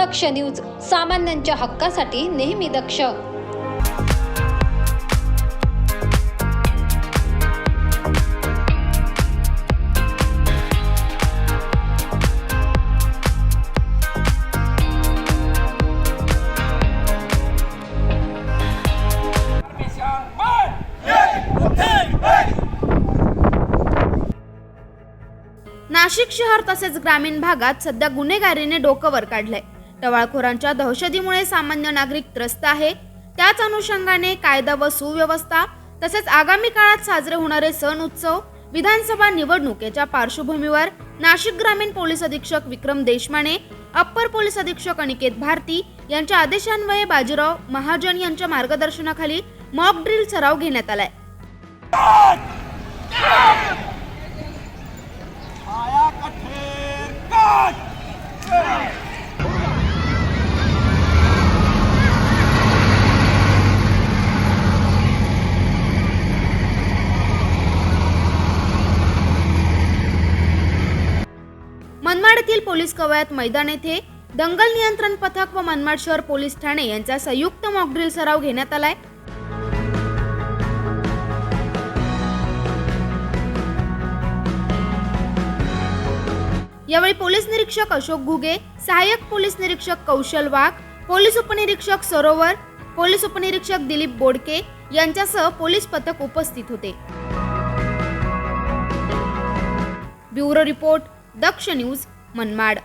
दक्ष news सामान्यांच्या हक्कासाठी नेहमी दक्ष. नाशिक शहर तसेच ग्रामीण भागात सध्या गुन्हेगारीने डोकं वर काढलंय. टवाळखोरांच्या दहशतीमुळे सामान्य नागरिक त्रस्त आहे. त्याच अनुषंगाने कायदा व सुव्यवस्था तसेच आगामी काळात साजरे होणारे सण उत्सव विधानसभा निवडणूक याच्या पार्श्वभूमीवर नाशिक ग्रामीण पोलीस अधीक्षक विक्रम देशमाने अप्पर पोलीस अधीक्षक अनिकेत भारती यांच्या आदेशान्वये बाजीराव महाजन यांच्या मार्गदर्शनाखाली मॉक ड्रिल सराव घेण्यात आलाय. मनमाड येथील पोलीस कवायत मैदान येथे दंगल नियंत्रण पथक व मनमाड शहर पोलीस ठाणे यांचा संयुक्त मॉकड्रिल सराव घेण्यात आलाय. यावेळी पोलीस निरीक्षक अशोक घुगे सहाय्यक पोलीस निरीक्षक कौशल वाघ पोलीस उपनिरीक्षक सरोवर पोलीस उपनिरीक्षक दिलीप बोडके यांच्यासह पोलीस पथक उपस्थित होते. ब्युरो रिपोर्ट दक्ष न्यूज 曼巴德。